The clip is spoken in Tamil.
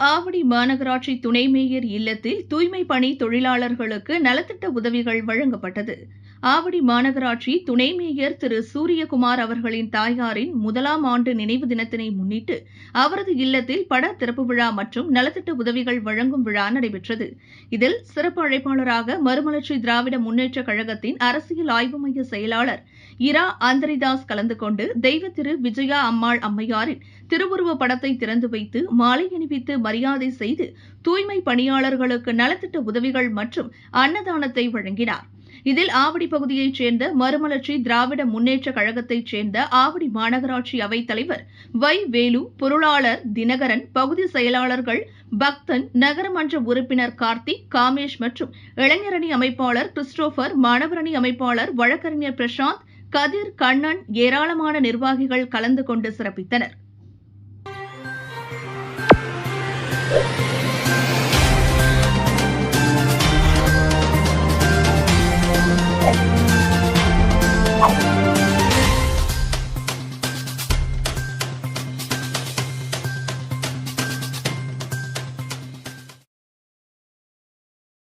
ஆவடி மாநகராட்சி துணை மேயர் இல்லத்தில் தூய்மை பணி தொழிலாளர்களுக்கு நலத்திட்ட உதவிகள் வழங்கப்பட்டது. ஆவடி மாநகராட்சி துணை மேயர் திரு. சூரியகுமார் அவர்களின் தாயாரின் முதலாம் ஆண்டு நினைவு தினத்தினை முன்னிட்டு அவரது இல்லத்தில் பட திறப்பு விழா மற்றும் நலத்திட்ட உதவிகள் வழங்கும் விழா நடைபெற்றது. இதில் சிறப்பு அழைப்பாளராக மறுமலர்ச்சி திராவிட முன்னேற்றக் கழகத்தின் அரசியல் ஆய்வு மைய செயலாளர் இரா அந்தரிதாஸ் கலந்து கொண்டு தெய்வ திரு. விஜயா அம்மாள் அம்மையாரின் திருவுருவ படத்தை திறந்து வைத்து மாலை அணிவித்து மரியாதை செய்து தூய்மை பணியாளர்களுக்கு நலத்திட்ட உதவிகள் மற்றும் அன்னதானத்தை வழங்கினார். இதில் ஆவடி பகுதியைச் சேர்ந்த மறுமலர்ச்சி திராவிட முன்னேற்றக் கழகத்தைச் சேர்ந்த ஆவடி மாநகராட்சி அவைத் தலைவர் வை. வேலு பொருளாளர் தினகரன் பகுதி செயலாளர்கள் பக்தன் நகரமன்ற உறுப்பினர் கார்த்திக் காமேஷ் மற்றும் இளைஞரணி அமைப்பாளர் கிறிஸ்டோபர் மாணவரணி அமைப்பாளர் வழக்கறிஞர் பிரசாந்த் கதிர் கண்ணன் ஏராளமான நிர்வாகிகள் கலந்து கொண்டு சிறப்பித்தனர். Thank you.